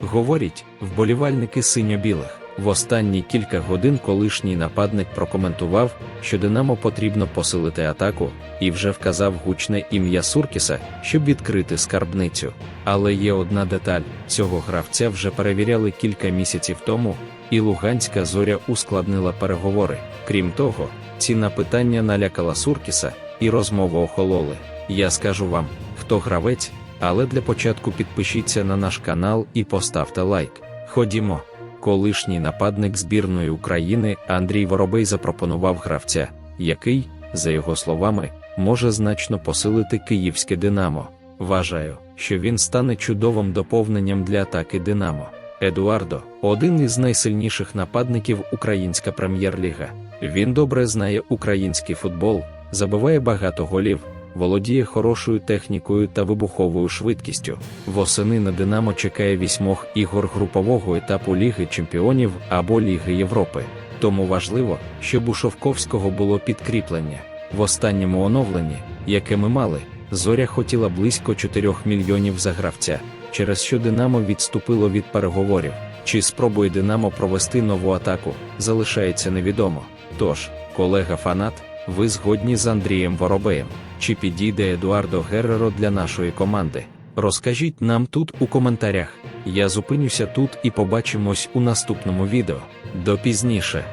Говорять, вболівальники синьо-білих. В останні кілька годин колишній нападник прокоментував, що Динамо потрібно посилити атаку, і вже вказав гучне ім'я Суркіса, щоб відкрити скарбницю. Але є одна деталь: цього гравця вже перевіряли кілька місяців тому, і Луганська зоря ускладнила переговори. Крім того, ціна питання налякала Суркіса, і розмови охололи. Я скажу вам, хто гравець, але для початку підпишіться на наш канал і поставте лайк. Ходімо. Колишній нападник збірної України Андрій Воробей запропонував гравця, який, за його словами, може значно посилити київське Динамо. Вважаю, що він стане чудовим доповненням для атаки Динамо. Едуардо один із найсильніших нападників Українська прем'єр-ліга. Він добре знає український футбол, забиває багато голів, володіє хорошою технікою та вибуховою швидкістю. Восени на Динамо чекає вісьмох ігор групового етапу Ліги Чемпіонів або Ліги Європи. Тому важливо, щоб у Шовковського було підкріплення. В останньому оновленні, яке ми мали, зоря хотіла близько 4 мільйонів за гравця, через що Динамо відступило від переговорів. Чи спробує Динамо провести нову атаку, залишається невідомо. Тож, колега фанат, ви згодні з Андрієм Воробеєм, чи підійде Едуардо Герреро для нашої команди? Розкажіть нам тут у коментарях. Я зупинюся тут і побачимось у наступному відео. До пізніше.